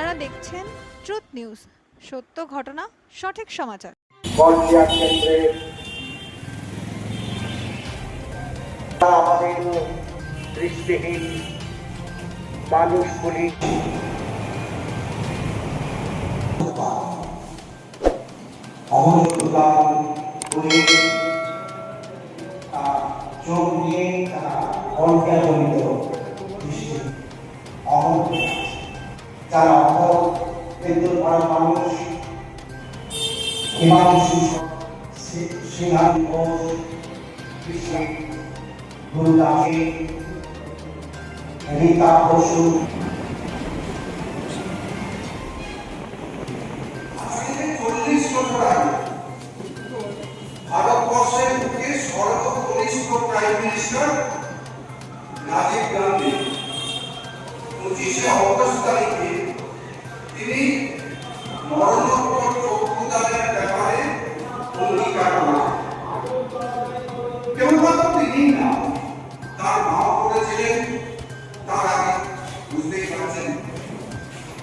আপনারা দেখছেন truth news. সত্য ঘটনা সঠিক সমাচার। আমাদের দৃষ্টিহীন যারা অপর কিন্তু তারা মানুষ হিমাংশু সিংহান ঘোষ গুরুদাসী রীতা বসু।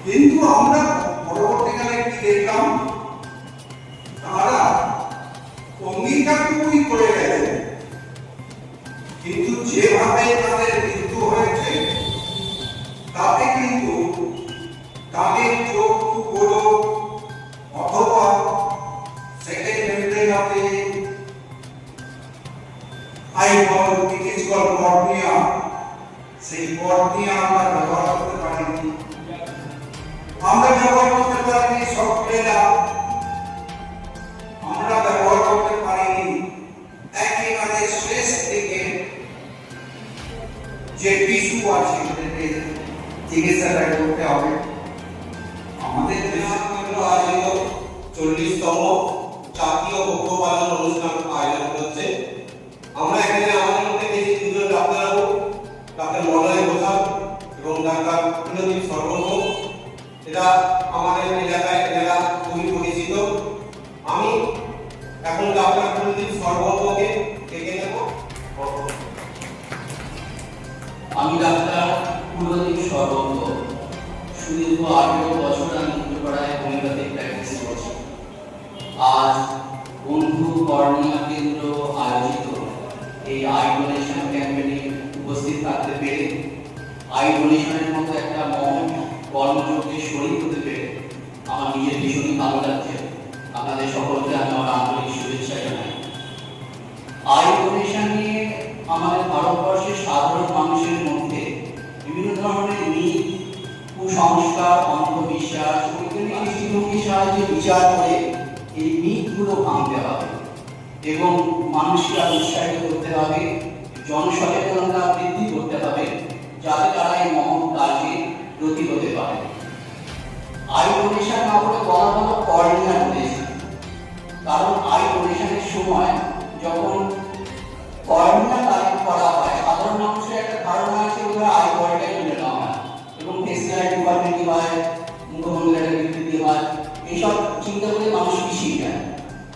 কিন্তু আমরা পরবর্তীকালে কি দেখলাম? তারা অঙ্গীকারটুকুই করে গেছে কিন্তু যেভাবে তাদের মৃত্যু হয়েছে, তাতে কিন্তু তাদের চোখ বড় অথবা সেকেন্ড কর্নিয়া সেই করতে পারিনি আমরা ব্যবহার করতে পারিনি সফটওয়্যার আমরা ব্যবহার করতে পারিনি। একেবারে শেষ দিকে যে টিস্যু আছে, সেটাকে চিকিৎসাটা করতে হবে। আমাদের দেশে কিন্তু আজ হলো চল্লিশতম জাতীয় পক্ষ পালন আমাদের এলাকায় এলাকা খুবই পরিচিত। আমি এখন ডাক্তার বিনোদী সর্বভৌমকে ডেকে নেব আমি ডাক্তার পূর্বদীপ সর্বঙ্গ সুদীর্ঘ আঠেরো বছর আমি উত্তরপাড়ায় হোমিওপ্যাথিক প্র্যাকটিস করছি। আজ বন্ধু কর্নিয়া কেন্দ্র আয়োজিত এই আই ডোনেশন উপস্থিত থাকতে পেরে আই ডোনেশনের মতো একটা মহৎ কর্মযজ্ঞে শরীর হতে আমার নিজের ভীষণই ভালো লাগছে। আপনাদের সকলকে আমি আমার আন্তরিক শুভেচ্ছা জানাই। আই ডোনেশন নিয়ে আমাদের ভারতবর্ষের সাধারণ মানুষের মধ্যে বিভিন্ন ধরনের নীতি, কুসংস্কার, অন্ধবিশ্বাস বৈজ্ঞানিক দৃষ্টিভঙ্গির সাহায্যে বিচার করে এই মিথগুলো ভাঙতে হবে এবং মানুষকে উৎসাহিত করতে হবে, জনসচেতনতা বৃদ্ধি করতে হবে, যাতে তারা এই মহৎ কাজে ব্রতী হতে পারে আই ডোনেশন না বলে বলা হলো কর্নিয়া ডোনেশন কারণ আই ডোনেশনের সময় যখন কর্নিয়া কালেক্ট করা হয়, সাধারণ মানুষের একটা ধারণা আছে বোধহয় আই বলটাই তুলে নেওয়া হয়। এবং ফেসিয়াল ডিপার্টমেন্ট হয় মুখমন্ডলের বিবৃতি হয়, এইসব চিন্তা করে মানুষ পিছিয়ে যায়।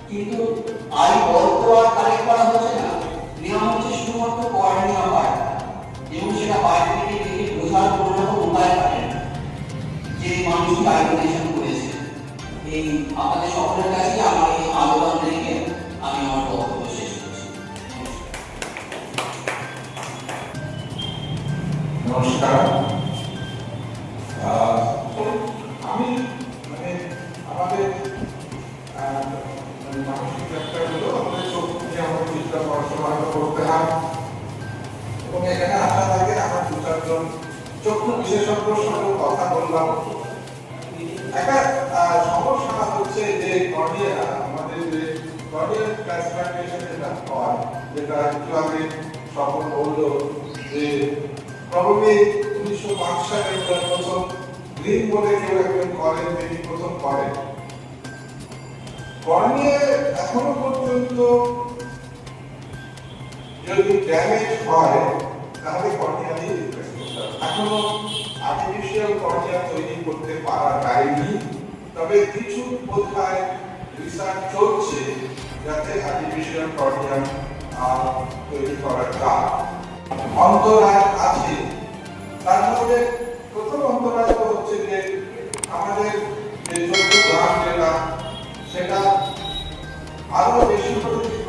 কিন্তু আই তো আর কালেক্ট করা হচ্ছে না। নেওয়া হচ্ছে শুধুমাত্র কর্নিয়া পার্ট এবং সেটা বাইরে থেকে দেখে বোঝার কোনো রকম উপায় না। যে মানুষ আই করেছে, এই আপনাদের সকলের কাছে আমার এই আবেদন রেখে আমি আমার বক্তব্য শেষ করছি। নমস্কার। চক্ষু বিশেষজ্ঞর সঙ্গে কথা বললাম একটা সমস্যা হচ্ছে যে কর্নিয়া আমাদের যে কর্নিয়াল ট্রান্সপ্লান্টেশন হয়, যেটা একটু আগে স্বপন বলল যে প্রবাবলি উনিশশো পাঁচ সালে প্রথম গ্রিন বলে কেউ একজন করেন, তিনি প্রথম করেন। কর্নিয়া এখনও পর্যন্ত যদি ড্যামেজ হয়, তাহলে কর্নিয়া দিয়ে এখনও আর্টিফিশিয়াল কর্নিয়া তৈরি করতে পারা যায়নি। তবে কিছু বোধহয় রিসার্চ চলছে যাতে আর্টিফিশিয়াল কর্নিয়া তৈরি করা যায়। অন্তরায় আছে। তার মধ্যে প্রথম অন্তরায় হচ্ছে যে আমাদের যে চোদ্দ গ্রাম যেটা আরও বেশি করে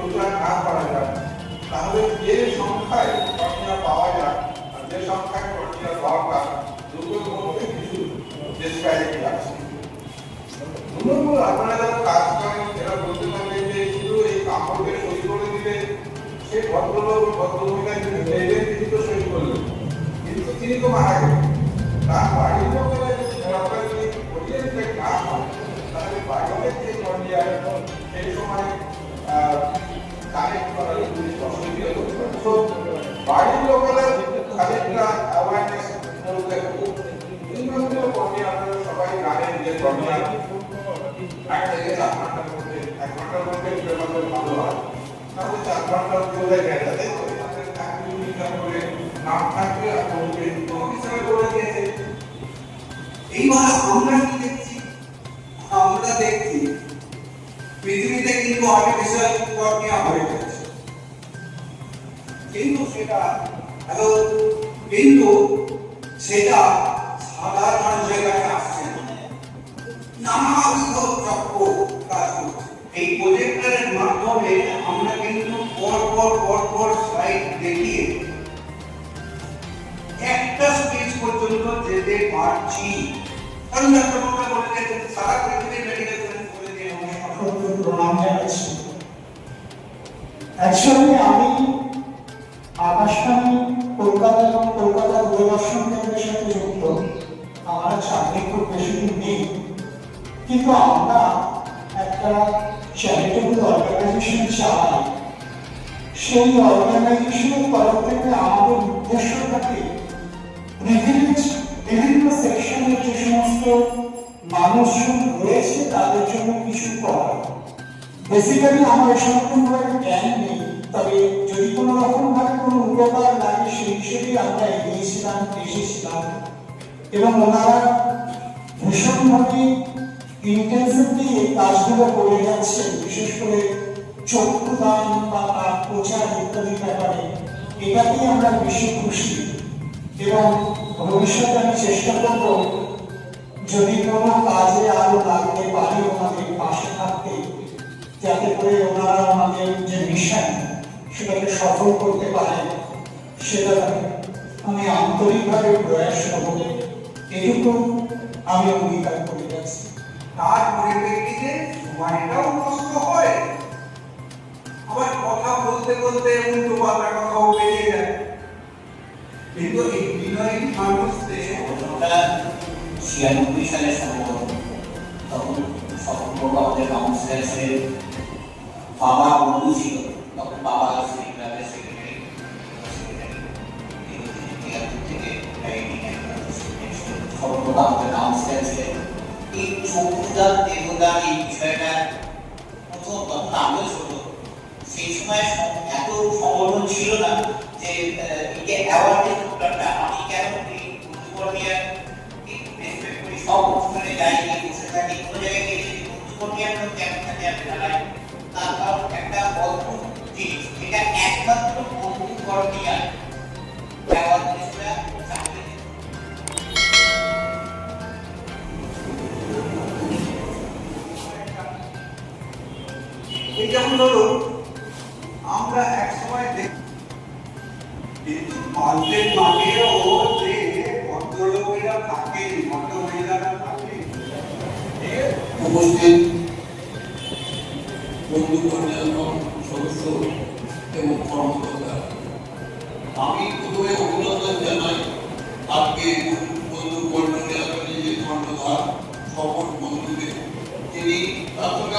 তো মারা গেলেন তার বাড়ির লোকেরা যদি সরকার যদি ওরিয়েন্টেড না হয় তাহলে বাইরের যে কর্মীরা সেই সময় কানেক্ট করার অসুবিধা হতে পারে তো বাড়ির লোকেরা খানিকটা অ্যাওয়ারনেস বলতে নির্বাচনের কর্মী আপনারা সবাই জানেন যে কর্মীরা এক থেকে চার ঘণ্টার মধ্যে এক ঘণ্টার মধ্যে ভালো হয় তাহলে চার ঘণ্টার চলে গেছে তাই তো করে নাম থাকবে আর কর্মীকে হিসাবে করে দিয়েছে। এইবার আমরা কি দেখছি? আমরা দেখছি, পৃথিবীতে কিন্তু আর্টিফিশিয়াল কর্নিয়া হয়ে গেছে কিন্তু সেটা এবং কিন্তু সেটা সাধারণ মানুষের আসছে না। নানাবিধ চক্র কাজ এই প্রজেক্টরের মাধ্যমে আমরা কিন্তু পর পর পর পর স্লাইড দেখিয়ে পর্যন্ত যেতে পারছি। কারণ ডাক্তার বলে গেছেন সারা পৃথিবীর মেডিকেল সায়েন্স করে দিয়ে অসংখ্য প্রণাম জানাচ্ছি। অ্যাকচুয়ালি আমি আকাশবাণী, কলকাতা এবং কলকাতা দূরদর্শন কেন্দ্রের সাথে যুক্ত। আমার চাকরি খুব বেশি দিন নেই। কিন্তু আমরা একটা চ্যারিটেবল অর্গানাইজেশন চালাই সেই অর্গানাইজেশনের তরফ থেকে আমাদের উদ্দেশ্য থাকে মানুষজন রয়েছে, তাদের জন্য কিছু করা। বেসিক্যালি আমার সম্পর্কে জ্ঞান নেই, তবে যদি কোনো রকম ভাবে কোনো উপকার লাগে, সেই হিসেবেই আমরা এগিয়েছিলাম, এসেছিলাম। এবং ওনারা ভীষণভাবে ইন্টেন্সিভলি এই কাজগুলো করে যাচ্ছেন, বিশেষ করে চক্ষুদান বা তার প্রচার ইত্যাদি ব্যাপারে। এটাতেই আমরা বেশি খুশি। এবং ভবিষ্যতে আমি চেষ্টা করব যদি কোনো কাজে আরও লাগতে পারি ওনাদের পাশে থাকতে যাতে করে ওনারা আমাদের যে মিশন সেটাকে সফল করতে পারে সেটা আমি আন্তরিকভাবে প্রয়াস করব। এটুকু আমি অঙ্গীকার করে যাচ্ছি। তার পরিপ্রেক্ষিতে সময়টাও নষ্ট হয়। আবার কথা বলতে বলতে উল্টো পাল্টা কথাও বেরিয়ে যায়। কিন্তু এই বিনয়ী মানুষদের ওটা ছিয়ানব্বই সালে সম্ভবত তখন সম্পর্ক আমাদের কাউন্সিলার্সের বাবা বন্ধু ছিল, তখন বাবা সেই ক্লাবের ছোট, সেই সময় এত সংগঠন ছিল না যে যে অ্যাওয়ার্ডের আমি আমি তার এটা একমাত্র আমরা এক সময় দেখ কিন্তু মাঝের মাঠেও যে ভদ্রলোকেরা থাকেন ভদ্রমহিলারা থাকেন বন্ধু কল্যাণ সদস্য এবং কর্মকর্তা আমি প্রথমে অভিনন্দন জানাই আজকে বন্ধু এলাকার যে কর্ণধার সকল বন্ধুদের তিনি তার সঙ্গে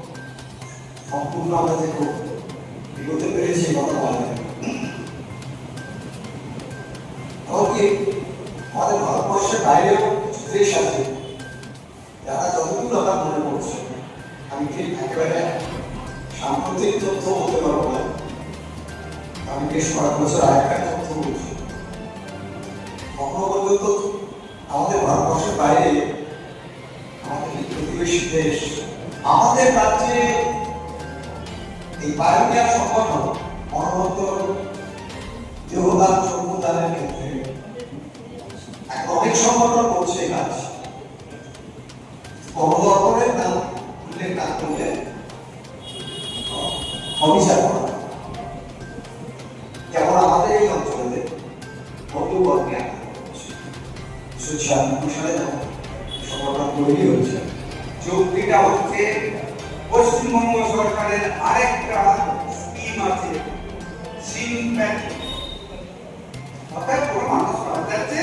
সম্পূর্ণ আমরা যে এগোতে পেরেছি কথা বলা। যায় এমনকি আমাদের ভারতবর্ষের বাইরেও দেশ আছে যারা যতদূর আমার মনে পড়ছে আমি ঠিক একেবারে সাম্প্রতিক তথ্য বলতে পারব না। আমি বেশ কয়েক বছর আগেকার তথ্য বলছি। কখনো পর্যন্ত আমাদের ভারতবর্ষের বাইরে আমাদের প্রতিবেশী দেশ, আমাদের রাজ্যে এই পায়োনিয়ার সংগঠন মনোবন্তর দেহদান চক্ষুদানের ক্ষেত্রে এখন অনেক সংগঠন করছে কাজ। গণদর্পণের নাম উল্লেখ না করলে অভিযান করা যেমন আমাদের এই অঞ্চলে বন্ধুবর্গে ছিয়ানব্বই সালে সংগঠন তৈরি হয়েছে চুক্তিটা হচ্ছে পশ্চিমবঙ্গ সরকারের আরেকটা স্কিম আছে অর্থাৎ মানুষ যাচ্ছে,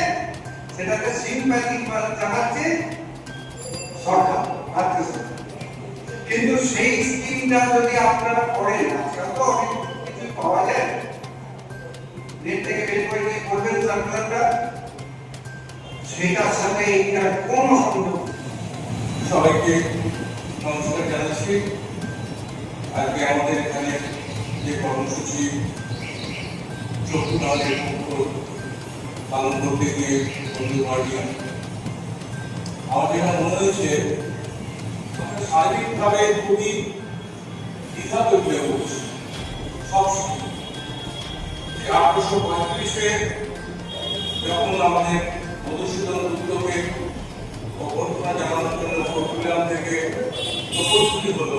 সেটাকে সিম্প্যাথি জানাচ্ছে সরকার সরকার। কিন্তু সেই স্কিমটা যদি আপনারা পড়েন আজকাল তো অনেক কিছু পাওয়া যায়। নেট থেকে বের করে নিয়ে সার্কুলারটা সেটার সাথে এইটার কোনো নেই। সবাইকে নমস্কার জানাচ্ছি। আজকে আমাদের এখানে যে কর্মসূচি চক্ষু পালন করতে গিয়ে বন্ধু গার্ডিয়ান আমার যেটা মনে হয়েছে শারীরিকভাবে খুবই দ্বিধা তৈরি হয়ে উঠছে সবসময় আঠারোশো পঁয়ত্রিশে যখন আমাদের মধুসূদন উদ্যোগে অভ্যর্থনা জানানোর জন্য চট্টগ্রাম থেকে প্রকল্পটি হলো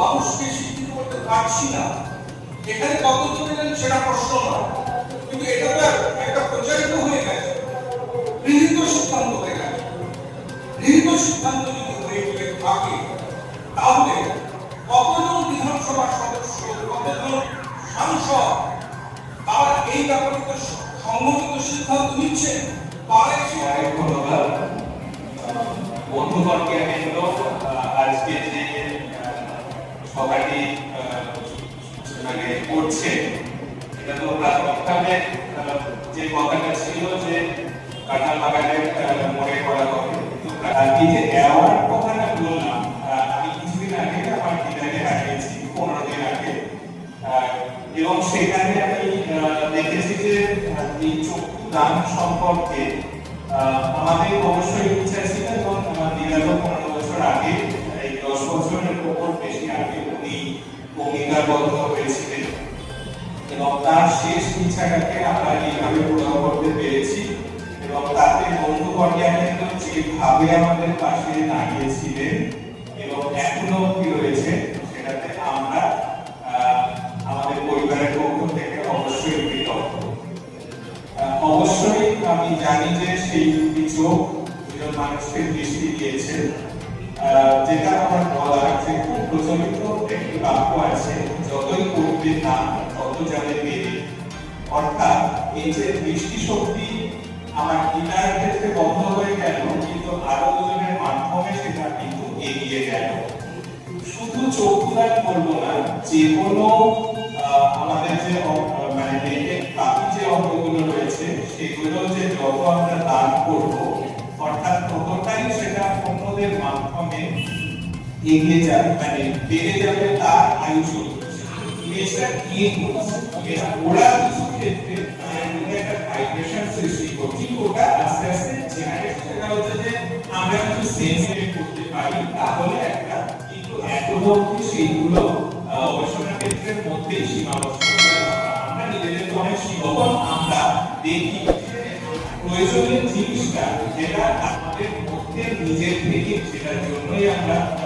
মানুষকে শিক্ষিত করতে পারছি না। এখানে কত চলেন সেটা প্রশ্ন নয়। কিন্তু এটা তো একটা প্রচারিত হয়ে গেছে। গৃহীত সিদ্ধান্ত হয়ে গেছে। গৃহীত সিদ্ধান্ত যদি হয়ে গিয়ে থাকে, তাহলে কতজন বিধানসভার সদস্য কতজন সাংসদ তারা এই ব্যাপারে সংগঠিত সিদ্ধান্ত নিচ্ছে? তারা ধন্যবাদ আমি আজকে যে আহ, মানে করছে। এটা তো প্রাথমিকভাবে যে কথাটা ছিল যে কাঁঠাল বাগানের মোড়ে করা হবে। এই যে অ্যাওয়ার্ড কথাটা বললাম আমি কিছুদিন আগে আমার ডিনারে হারিয়েছি পনেরো দিন আগে। এবং সেখানে আমি দেখেছি যে এই চক্ষু দান সম্পর্কে আমাদের অবশ্যই ইচ্ছা ছিল এবং আমার বিগত পনেরো বছর আগে এই দশ বছরের উপর বেশি আগে উনি ভূমিকাবদ্ধ হয়েছিলেন এবং তার শেষ ইচ্ছাটাকে আমরা এইভাবে পূরণ করতে পেরেছি এবং তাতে বন্ধু পর্যায়ে যেভাবে আমাদের পাশে দাঁড়িয়েছিলেন এবং এখনও কি রয়েছে সেটাতে আমরা আমাদের পরিবারের পক্ষ থেকে অবশ্যই কৃতজ্ঞ। অবশ্যই আমি জানি যে সেই দুজন মানুষকে দৃষ্টি দিয়েছে আহ, যেটা আমার বলা যে খুব প্রচলিত একটি বাক্য আছে যতই করবে না তত যাবে বেড়ে অর্থাৎ এই যে দৃষ্টি শক্তি আমার ইনার ক্ষেত্রে বন্ধ হয়ে গেল কিন্তু আরও দুজনের মাধ্যমে সেটা কিন্তু এগিয়ে গেল শুধু চক্ষুদান করব না যে কোনো আমাদের যে মানে বাকি যে অঙ্গগুলো রয়েছে সেগুলো যে যত আমরা দান করব অর্থাৎ ততটাই সেটা এগিয়ে যাবে মানে বেড়ে যাবে তার কি এটা ওরা কিছু ক্ষেত্রে মানে একটা ভাইব্রেশন সৃষ্টি ওটা আস্তে আস্তে হচ্ছে যে আমরা কিছু সেন্সিটিভ করতে পারি, তাহলে একটা কিন্তু এখনও অব্দি সেইগুলো গবেষণা ক্ষেত্রের মধ্যেই সীমাবদ্ধ আমরা নিজেদের অনেক সীমাবদ্ধ আমরা দেখি প্রয়োজনীয় জিনিসটা যেটা আমাদের মধ্যে নিজের থেকে, সেটার জন্যই আমরা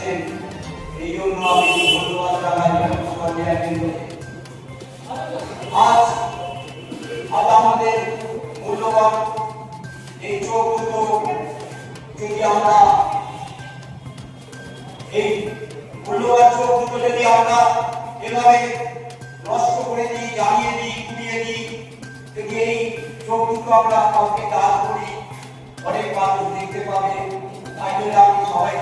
অনেক এই জন্য আমি ধন্যবাদ জানাই বন্ধু পর্যায়া আজ আজ আমাদের মূল্যবান এই চোখ যদি আমরা এই মূল্যবান চোখ যদি আমরা এভাবে নষ্ট করে দিই, জ্বালিয়ে দিই পুড়িয়ে দিই, যদি এই চোখ আমরা কাউকে দান করি, অনেক মানুষ দেখতে পাবে, তাই জন্য আমি সবাইকে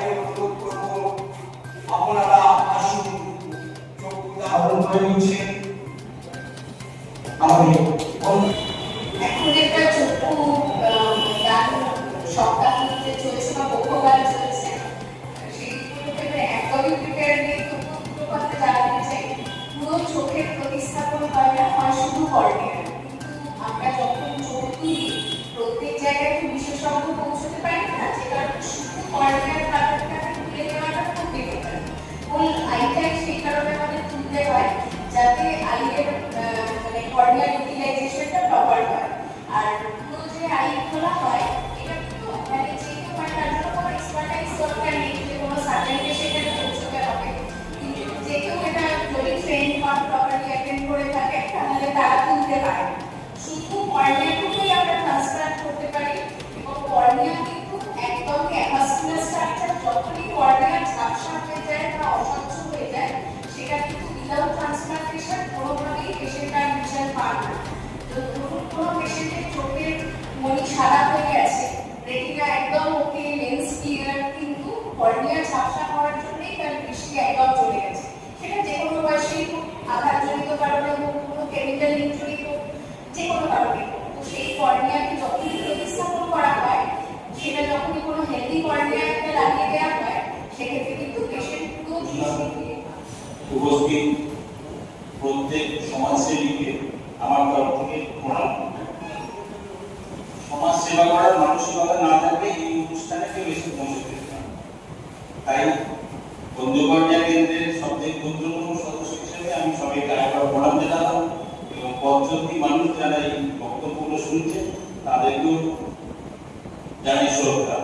জানি শ্রদ্ধা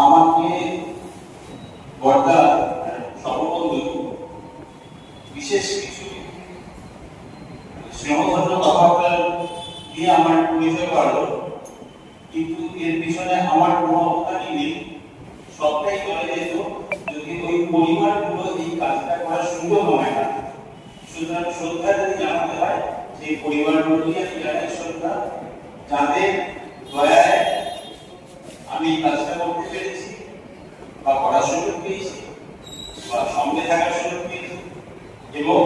আমাকে বর্দা সর্ববন্ধু বিশেষ কিছু শ্রমধন্য কথাবার্তা দিয়ে আমার পরিচয় বাড়লো কিন্তু এর পিছনে আমার কোনো অবদানই নেই সবটাই চলে যেত যদি ওই পরিবারগুলো এই কাজটা করার সুযোগ হয় না সুতরাং শ্রদ্ধা যদি জানাতে হয় সেই পরিবারগুলোকে আমি জানাই শ্রদ্ধা যাদের দয়ায় আমি এই কাজটা করতে পেরেছি বা পড়ার সুযোগ পেয়েছি বা সঙ্গে থাকার সুযোগ পেয়েছি এবং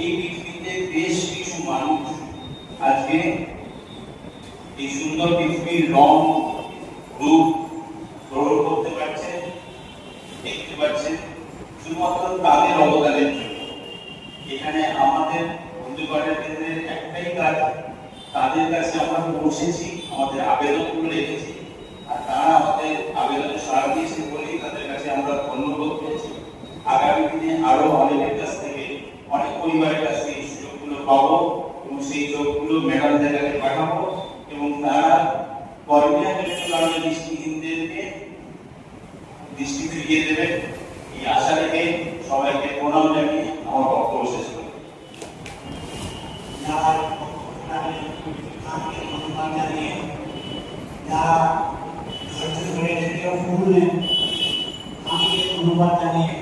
এই পৃথিবীতে বেশ কিছু মানুষ আজকে এই সুন্দর পৃথিবীর রং, রূপ গ্রহণ করতে পারছে দেখতে পাচ্ছে শুধুমাত্র তাদের অবদানের জন্য। এখানে আমাদের বন্ধুবাড়ির কেন্দ্রের একটাই কাজ, তাদের কাছে আমরা পৌঁছেছি, আমাদের আবেদনগুলো রেখেছি। আর তারা আমাদের আবেদনে সাড়া দিয়েছে বলেই তাদের কাছে আমরা ধন্যবাদ পেয়েছি। আগামী দিনে আরও অনেকের কাছ থেকে অনেক পরিবারের কাছ থেকে এই সুযোগগুলো পাবো এবং সেই চোখগুলো ম্যাডামদের কাছে পাঠাবো এবং তারা করোনা জনিত দৃষ্টিহীনদেরকে দৃষ্টি ফিরিয়ে দেবে। এই আশা রেখে সবাইকে প্রণাম জানিয়ে আমার বক্তব্য শেষ করি। জানিয়ে যারা ধরে ধন্যবাদ জানিয়ে